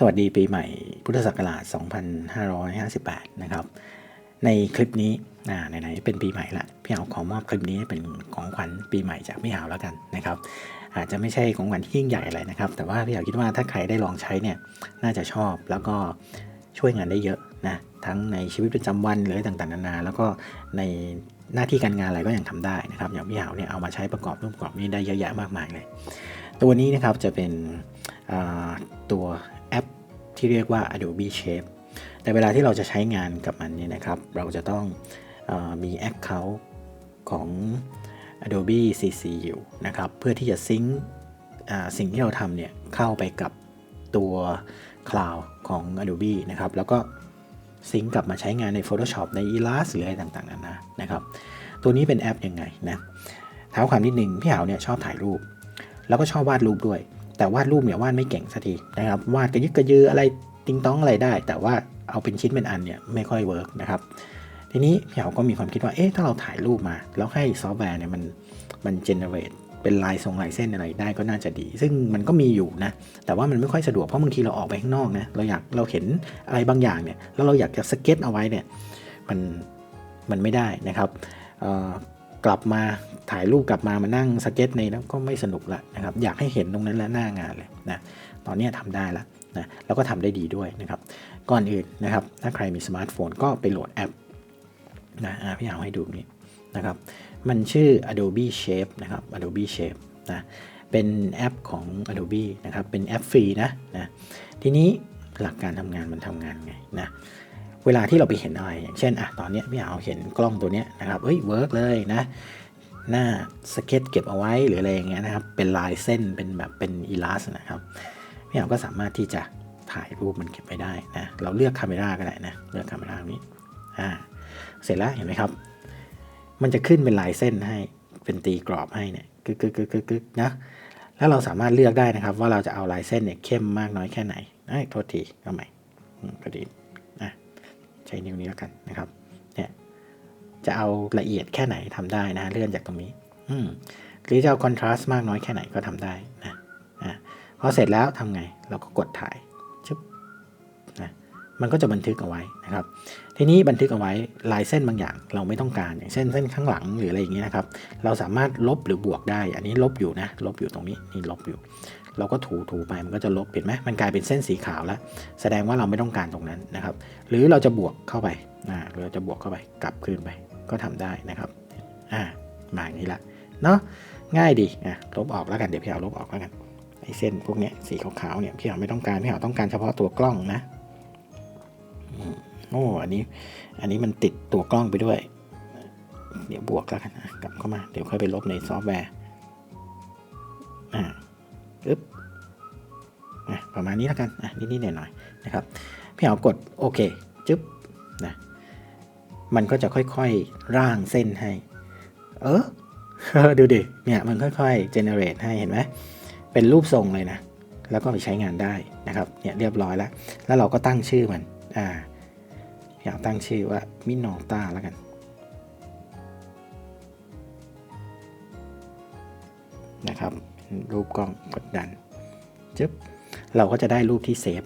สวัสดีปีใหม่พุทธศักราช 2558 นะครับ ในคลิปนี้ไหนๆเป็นปีใหม่ละพี่เอาขอมอบคลิปนี้เป็นของขวัญปีใหม่จากพี่หาวแล้วกันนะครับ อาจจะไม่ใช่ของขวัญที่ยิ่งใหญ่อะไรนะครับ แต่ว่าพี่หาวคิดว่าถ้าใครได้ลองใช้เนี่ยน่าจะชอบแล้วก็ช่วยงานได้เยอะนะทั้งในชีวิตประจำวันหรือต่างๆนานา แล้วก็ในหน้าที่การงานอะไรก็ยังทำได้นะครับอย่างพี่หาวเนี่ยเอามาใช้ประกอบรูปประกอบนี้ได้เยอะแยะมากมายเลย ตัวนี้นะครับจะเป็นตัว แอปที่เรียกว่า Adobe Shape แต่เวลาที่เราจะใช้งานกับมันเนี่ยนะครับ เราจะต้องอมี Account ของ Adobe CC อยู่นะครับ เพื่อที่จะซิงค์สิ่งที่เราทำเนี่ยเข้าไปกับตัว Cloud ของ Adobe นะครับ แล้วก็ซิงค์กลับมาใช้งานใน Photoshop ใน Illustrator หรืออะไรต่างๆนานานะครับ ตัวนี้เป็นแอปยังไงนะเท้าความนิดนึงพี่หาวเนี่ยชอบถ่ายรูป แล้วก็ชอบวาดรูปด้วย แต่วาดรูปเนี่ยวาดไม่เก่งสักทีนะครับวาดกระยึกกระยืออะไรติงต้องอะไรได้ แต่ว่าเอาเป็นชิ้นเป็นอันเนี่ยไม่ค่อยเวิร์กนะครับทีนี้พี่เขาก็มีความคิดว่าเอ๊ะถ้าเราถ่ายรูปมา แล้วให้ซอฟต์แวร์เนี่ยมันมันเจเนเรตเป็นลายทรงลายเส้นอะไรได้ก็น่าจะดี ซึ่งมันก็มีอยู่นะ แต่ว่ามันไม่ค่อยสะดวกเพราะบางทีเราออกไปข้างนอกนะเราอยากเราเห็นอะไรบางอย่างเนี่ยแล้วเราอยากจะสเก็ตเอาไว้เนี่ยมันมันไม่ได้นะครับอ่อ กลับมาถ่ายรูปกลับมามานั่งสเก็ตในแล้วก็ไม่สนุกละนะครับ อยากให้เห็นตรงนั้นและหน้างานเลยนะตอนนี้ทำได้แล้วนะแล้วก็ทำได้ดีด้วยนะครับก่อนอื่นนะครับ ถ้าใครมีสมาร์ทโฟนก็ไปโหลดแอปนะอะพี่เอาให้ดูนี่นะครับ มันชื่อ Adobe Shape นะครับ Adobe Shape นะเป็นแอปของ Adobe นะครับ เป็นแอปฟรีนะนะทีนี้หลักการทำงานมันทำงานไงนะ เวลาที่เราไปเห็นอะไรอย่างเช่นอะตอนนี้พี่เอาเห็นกล้องตัวเนี้ยนะครับเฮ้ยเวิร์กเลยนะหน้าสเก็ตเก็บเอาไว้หรืออะไรอย่างเงี้ยนะครับเป็นลายเส้นเป็นแบบเป็นอีลาสนะครับพี่เอาก็สามารถที่จะถ่ายรูปมันเก็บไว้ได้นะเราเลือกคาเมราก็ได้นะเลือกคาเมรานี้อ่าเสร็จแล้วเห็นไหมครับ มันจะขึ้นเป็นลายเส้นให้เป็นตีกรอบให้เนี่ยกึกกึกกึกกึกนะแล้วเราสามารถเลือกได้นะครับว่าเราจะเอาลายเส้นเนี่ยเข้มมากน้อยแค่ไหนไอ้โทษทีเอาใหม่อืมก็ดีน ใช้นิ้วนี้แล้วกันนะครับเนี่ยจะเอาละเอียดแค่ไหนทำได้นะเลื่อนจากตรงนี้ อืมหรือจะเอาคอนทราสต์มากน้อยแค่ไหนก็ทำได้นะอะพอเสร็จแล้วทำไงเราก็กดถ่ายชึบนะมันก็จะบันทึกเอาไว้นะครับ ทีนี้บันทึกเอาไว้ลายเส้นบางอย่างเราไม่ต้องการอย่างเช่นเส้นข้างหลังหรืออะไรอย่างเงี้ยนะครับ เราสามารถลบหรือบวกได้ อันนี้ลบอยู่นะลบอยู่ตรงนี้นี่ลบอยู่ เราก็ถูถูไปมันก็จะลบเห็นไหมมันกลายเป็นเส้นสีขาวแล้ว แสดงว่าเราไม่ต้องการตรงนั้นนะครับ หรือเราจะบวกเข้าไปอ่าหรือเราจะบวกเข้าไปกลับคืนไปก็ทำได้นะครับอ่ามาอย่างนี้ละเนาะง่ายดีอะลบออกแล้วกันเดี๋ยวพี่เอาลบออกแล้วกันไอ้เส้นพวกเนี้ยสีขาวๆเนี่ยพี่เอาไม่ต้องการพี่เอาต้องการเฉพาะตัวกล้องนะโอ้อันนี้อันนี้มันติดตัวกล้องไปด้วย เดี๋ยวบวกแล้วกันกลับเข้ามา เดี๋ยวค่อยไปลบในซอฟต์แวร์อ่าอึ๊บ ประมาณนี้แล้วกันนิดๆหน่อยๆนะครับพี่เอากดโอเคจึ๊บนะมันก็จะค่อยๆร่างเส้นให้ เออดูดิเนี่ยมันค่อยๆ generate ให้เห็นไหมเป็นรูปทรงเลยนะ แล้วก็ไปใช้งานได้นะครับเนี่ยเรียบร้อยแล้ว แล้วเราก็ตั้งชื่อมันอ่าอยากตั้งชื่อว่ามินอต้าแล้วกันนะครับรูปกล้องกดดันจึ๊บ เราก็จะได้รูปที่เซฟ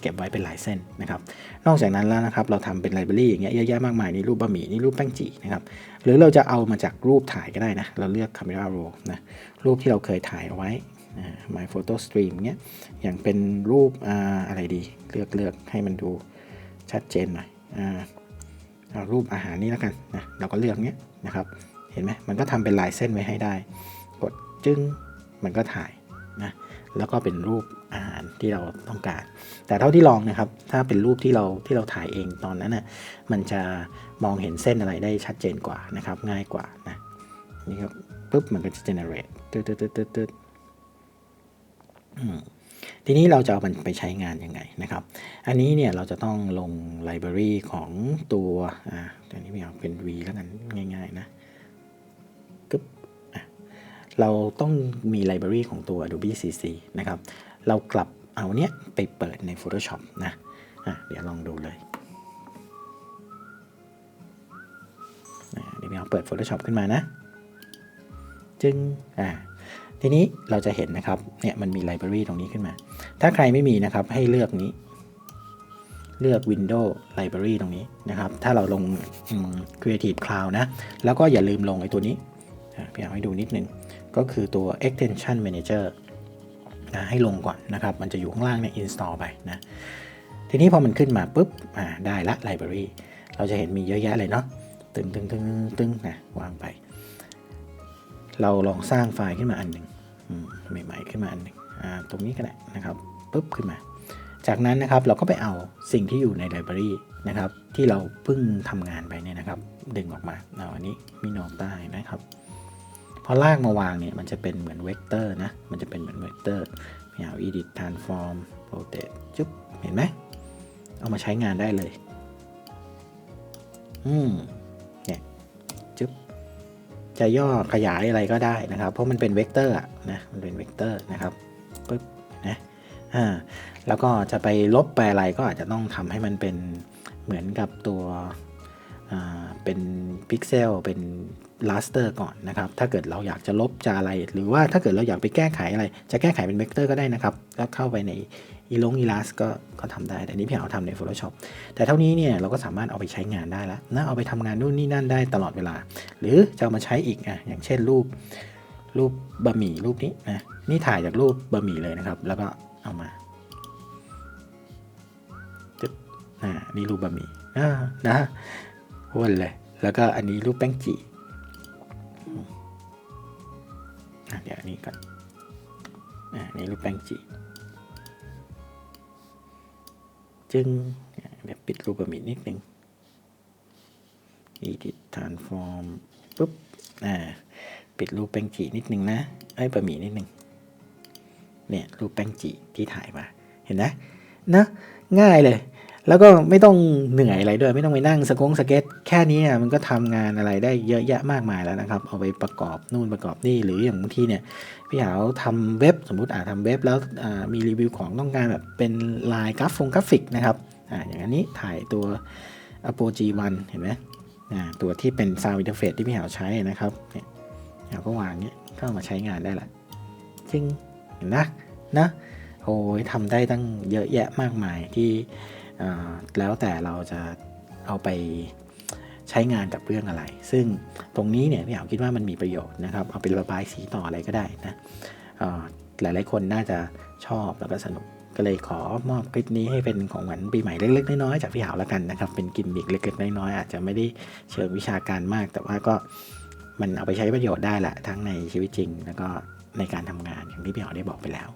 เก็บไว้เป็นหลายเส้นนะครับ นอกจากนั้นแล้วนะครับเราทำเป็นไลบรารีอย่างเงี้ยเยอะแยะมากมายนี่รูปบะหมี่นี่รูปแป้งจีนะครับ หรือเราจะเอามาจากรูปถ่ายก็ได้นะ เราเลือก Camera Roll นะรูปที่เราเคยถ่ายเอาไว้อ่า My Photo Stream เงี้ยอย่างเป็นรูปออะไรดี เลือกเลือกให้มันดูชัดเจนหน่อยเอารูปอาหารนี่แล้วกันนะเราก็เลือกเนี้ยนะครับ เห็นไหมมันก็ทำเป็นลายเส้นไว้ให้ได้ กดจึ้งมันก็ถ่าย แล้วก็เป็นรูปอาหารที่เราต้องการ แต่เท่าที่ลองนะครับ ถ้าเป็นรูปที่เราที่เราถ่ายเองตอนนั้นน่ะมันจะมองเห็นเส้นอะไรได้ชัดเจนกว่านะครับ ง่ายกว่านะนี่ครับปุ๊บมันก็จะ generate ตึ๊ดตึ๊ดตึ๊ดตึ๊ดตึ๊ดทีนี้เราจะเอามันไปใช้งานยังไงนะครับ อันนี้เนี่ยเราจะต้องลงไลบรารีของตัวอ่าตัวนี้ไม่เอาเป็น V แล้วกันง่าย ๆ นะ เราต้องมีไลบรารีของตัว Adobe CC นะครับ เรากลับเอาเนี้ยไปเปิดใน Photoshop นะะเดี๋ยวลองดูเลยเดี๋ยวเราเปิด Photoshop ขึ้นมานะ จึงอ่าทีนี้เราจะเห็นนะครับ เนี่ยมันมีไลบรารีตรงนี้ขึ้นมา ถ้าใครไม่มีนะครับให้เลือกนี้ เลือก Windows Library ตรงนี้นะครับ ถ้าเราลง Creative Cloud นะ แล้วก็อย่าลืมลงไอ้ตัวนี้พี่เอาให้ดูนิดนึง ก็คือตัว Extension Manager นะให้ลงก่อนนะครับ มันจะอยู่ข้างล่างเนี่ย install ไปนะ ทีนี้พอมันขึ้นมาปุ๊บอ่าได้ละ Library เราจะเห็นมีเยอะแยะเลยเนาะ ตึงตึงตึงตึงตึงนะวางไป เราลองสร้างไฟล์ขึ้นมาอันหนึ่งใหม่ๆขึ้นมาอันหนึ่งอ่าตรงนี้ก็ได้นะครับปุ๊บขึ้นมา จากนั้นนะครับเราก็ไปเอาสิ่งที่อยู่ในไลบรารีนะครับที่เราเพิ่งทำงานไปเนี่ยนะครับ ดึงออกมาเอาอันนี้มินต้าเห็นะครับ พอลากมาวางเนี่ยมันจะเป็นเหมือนเวกเตอร์นะ มันจะเป็นเหมือนเวกเตอร์ไม่เอา edit transform rotate จุ๊บ เห็นไหม เอามาใช้งานได้เลย อืม เนี่ย จุ๊บ จะย่อขยายอะไรก็ได้นะครับ เพราะมันเป็นเวกเตอร์อะนะ มันเป็นเวกเตอร์นะครับ ปึ๊บ นะ อ่า แล้วก็จะไปลบไปอะไรก็อาจจะต้องทำให้มันเป็นเหมือนกับตัวอ่าเป็นพิกเซลเป็น ลาสเตอร์ก่อนนะครับ ถ้าเกิดเราอยากจะลบจะอะไร หรือว่าถ้าเกิดเราอยากไปแก้ไขอะไร จะแก้ไขเป็นเวกเตอร์ก็ได้นะครับก็เข้าไปในอีลงอีลาสก็ก็ทำได้ แต่นี้พี่เอาทำใน Photoshop แต่เท่านี้เนี่ยเราก็สามารถเอาไปใช้งานได้แล้วนะ เอาไปทำงานนู่นนี่นั่นได้ตลอดเวลา หรือจะเอามาใช้อีกอะ อย่างเช่นรูป รูปบะหมี่รูปนี้นะ นี่ถ่ายจากรูปบะหมี่เลยนะครับ แล้วก็เอามาอ่านี่รูปบะหมี่อ่านะวนเลย แล้วก็อันนี้รูปแป้งจี นี้ก่อนอ่านี่รูปแป้งจีจึงเดี๋ยวปิดรูปบะหมี่นิดนึง edit transform ปุ๊บอ่าปิดรูปแป้งจีนิดนึงนะไอ้ยบะหมี่นิดนึงเนี่ยรูปแป้งจีที่ถ่ายมาเห็นนะนะง่ายเลย แล้วก็ไม่ต้องเหนื่อยอะไรด้วย ไม่ต้องไปนั่งสกงสเก็ต แค่นี้อะมันก็ทำงานอะไรได้เยอะแยะมากมายแล้วนะครับ เอาไปประกอบนู่นประกอบนี่หรืออย่างบางทีเนี่ยพี่หาวทำเว็บสมมุติอ่าทำเว็บแล้วมีรีวิวของต้องการแบบเป็นลายกราฟงกราฟิกนะครับอ่าอย่างนี้ถ่ายตัว Apple G1 เห็นไหมอ่าตัวที่เป็น Sound Interface ที่พี่หาวใช้นะครับเนี่ยพี่าวก็วางเนี้ยก็ามาใช้งานได้ละจริงเห็นนะนะโอ้ยทำได้ตั้งเยอะแยะมากมายที่ แล้วแต่เราจะเอาไปใช้งานกับเรื่องอะไร ซึ่งตรงนี้เนี่ยพี่หาวคิดว่ามันมีประโยชน์นะครับ เอาไประบายสีต่ออะไรก็ได้นะอ่าหลายๆคนน่าจะชอบแล้วก็สนุกก็เลยขอมอบคลิปนี้ให้เป็นของขวัญปีใหม่เล็กๆน้อยๆจากพี่หาวแล้วกันนะครับ เป็นกิมมิคเล็กๆน้อยๆอาจจะไม่ได้เชิงวิชาการมาก แต่ว่าก็มันเอาไปใช้ประโยชน์ได้แหละทั้งในชีวิตจริง แล้วก็ในการทำงานอย่างที่พี่หาวได้บอกไปแล้ว